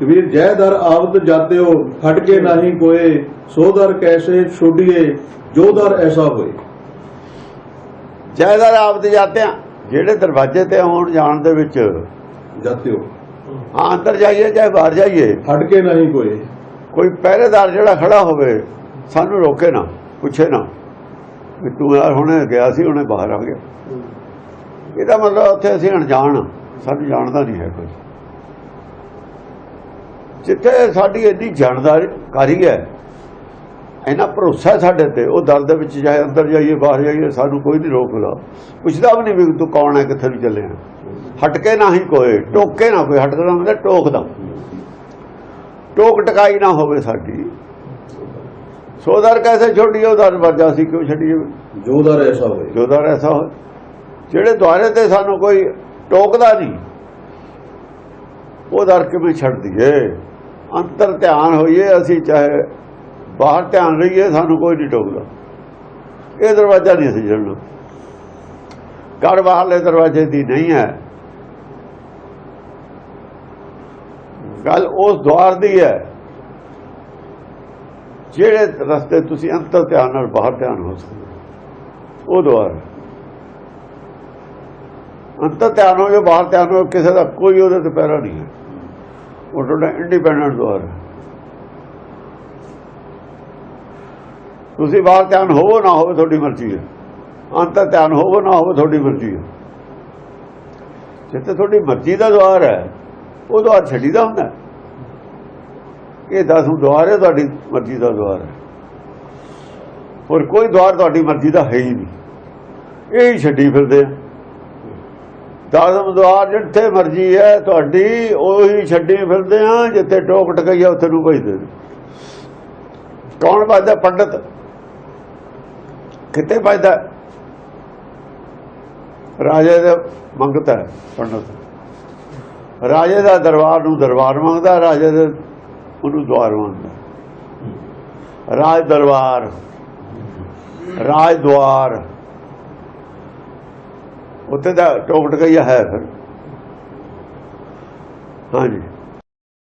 ਕਬੀਰ ਜੈ ਦਰ ਆਵਤ ਜਾਤਿਓ ਹਟ ਕੇ ਨਹੀਂ ਕੋਏ ਸੋ ਦਰ ਕੈਸੇ ਛੋਡੀਏ ਜੋ ਦਰ ਐਸਾ ਹੋਏ। ਜਾਇਦਾਰ ਆਪ ਦੇ ਜਾਂਦੇ ਆ ਜਿਹੜੇ ਦਰਵਾਜ਼ੇ ਤੇ ਆਉਣ ਜਾਣ ਦੇ ਵਿੱਚ ਜਾਤਿਓ ਹਾਂ। ਅੰਦਰ ਜਾਈਏ ਚਾਹੇ ਬਾਹਰ ਜਾਈਏ। ਹਟ ਕੇ ਨਹੀਂ ਕੋਏ। ਕੋਈ ਪਹਿਰੇਦਾਰ ਜਿਹੜਾ ਖੜਾ ਹੋਵੇ ਸਾਨੂੰ ਰੋਕੇ ਨਾ ਪੁੱਛੇ ਨਾ ਵੀ ਤੂੰ ਯਾਰ ਹੁਣੇ ਗਿਆ ਸੀ ਹੁਣੇ ਬਾਹਰ ਆ ਗਿਆ। ਇਹਦਾ ਮਤਲਬ ਉੱਥੇ ਅਸੀਂ ਅਣਜਾਣ ਹਾਂ, ਸਾਨੂੰ ਜਾਣਦਾ ਨਹੀਂ ਹੈ ਕੋਈ। ਜਿੱਥੇ ਸਾਡੀ ਇੰਨੀ ਜਾਣਦਾਰੀ ਹੈ ਇੰਨਾ ਭਰੋਸਾ ਸਾਡੇ ਤੇ ਉਹ ਦਰ ਦੇ ਵਿੱਚ ਚਾਹੇ ਅੰਦਰ ਜਾਈਏ ਬਾਹਰ ਜਾਈਏ ਸਾਨੂੰ ਕੋਈ ਨਹੀਂ ਰੋਕਦਾ ਪੁੱਛਦਾ ਵੀ ਨਹੀਂ ਵੀ ਤੂੰ ਕੌਣ ਹੈ ਕਿੱਥੇ ਨੂੰ ਚੱਲੇ ਆ ਹਟ ਕੇ ਨਾ ਹੀ ਕੋਈ ਟੋਕੇ ਨਾ ਕੋਈ ਹਟਦਾ ਮਤਲਬ ਟੋਕਦਾ ਟੋਕ ਟਕਾਈ ਨਾ ਹੋਵੇ ਸਾਡੀ। ਸੋਦਰ ਕੈਸੇ ਛੋੜੀ ਉਹ ਦਰ ਵਰਜਾ ਸੀ ਕਿਉਂ ਛੱਡੀਏ? ਜੋ ਦਰ ਐਸਾ ਹੋਏ ਜੋ ਦਰ ਐਸਾ ਹੋਏ ਜਿਹੜੇ ਦੁਆਰੇ ਤੇ ਸਾਨੂੰ ਕੋਈ ਟੋਕਦਾ ਨਹੀਂ ਉਹ ਦਰ ਕਿਵੇਂ ਛੱਡ ਦਈਏ? ਅੰਤਰ ਧਿਆਨ ਹੋਈਏ, ਅਸੀਂ ਚਾਹੇ ਬਾਹਰ ਧਿਆਨ ਰਹੀਏ, ਸਾਨੂੰ ਕੋਈ ਨਹੀਂ ਟੋਕਦਾ। ਇਹ ਦਰਵਾਜ਼ਾ ਨਹੀਂ ਅਸੀਂ ਛੱਡਣਾ। ਘਰ ਬਾਹਰਲੇ ਦਰਵਾਜ਼ੇ ਦੀ ਨਹੀਂ ਹੈ। ਗੱਲ ਉਸ ਦੁਆਰ ਦੀ ਹੈ, ਜਿਹੜੇ ਰਸਤੇ ਤੁਸੀਂ ਅੰਤਰ ਧਿਆਨ ਨਾਲ ਬਾਹਰ ਧਿਆਨ ਹੋ ਸਕਦੇ ਉਹ ਦੁਆਰ ਅੰਤਰ ਧਿਆਨ ਹੋ ਜੋ ਬਾਹਰ ਧਿਆਨ ਹੋ ਕਿਸੇ ਦਾ ਕੋਈ ਉਹਦੇ ਤੇ ਪੈਰਾ ਨਹੀਂ ਹੈ। ਉਹ ਤੁਹਾਡਾ ਇੰਡੀਪੈਂਡੈਂਟ ਦੁਆਰ ਹੈ। ਤੁਸੀਂ ਬਾਹਰ ਧਿਆਨ ਹੋਵੋ ਨਾ ਹੋਵੇ ਤੁਹਾਡੀ ਮਰਜ਼ੀ ਹੈ। ਅੰਤ ਧਿਆਨ ਹੋਵੋ ਨਾ ਹੋਵੇ ਤੁਹਾਡੀ ਮਰਜ਼ੀ ਹੈ। ਜਿੱਥੇ ਤੁਹਾਡੀ ਮਰਜ਼ੀ ਦਾ ਦੁਆਰ ਹੈ, ਉਹ ਦੁਆਰ ਛੱਡੀਦਾ ਹੁੰਦਾ ਇਹ ਦਸ ਦੁਆਰ ਹੈ, ਤੁਹਾਡੀ ਮਰਜ਼ੀ ਦਾ ਦੁਆਰ ਹੈ। ਹੋਰ ਕੋਈ ਦੁਆਰ ਤੁਹਾਡੀ ਮਰਜ਼ੀ ਦਾ ਹੈ ਹੀ ਨਹੀਂ। ਇਹ ਹੀ ਛੱਡੀ ਫਿਰਦੇ ਆ। ਦਸਮ ਦੁਆਰ ਜਿੱਥੇ ਮਰਜ਼ੀ ਹੈ, ਤੁਹਾਡੀ ਉਹੀ ਛੱਡੀ ਫਿਰਦੇ ਆ, ਜਿੱਥੇ ਟੋਕ ਟਕਈਆ ਉੱਥੇ ਨੂੰ ਭਜਦੇ ਕੌਣ ਵੱਜਦਾ ਪੰਡਤ। ਕਿੱਥੇ ਵੱਜਦਾ ਰਾਜੇ ਦੇ ਮੰਗਤਾ ਹੈ, ਪੰਡਤ। ਰਾਜੇ ਦਾ ਦਰਬਾਰ ਨੂੰ ਦਰਬਾਰ ਮੰਗਦਾ, ਰਾਜੇ ਦੇ ਉਹਨੂੰ ਦਵਾਰ ਮੰਗਦਾ। ਰਾਜ ਦਰਬਾਰ, ਰਾਜ ਦਵਾਰ। ਉੱਥੇ ਦਾ ਟੋਕ ਟਕਈਆ ਹੈ ਫਿਰ। ਹਾਂਜੀ।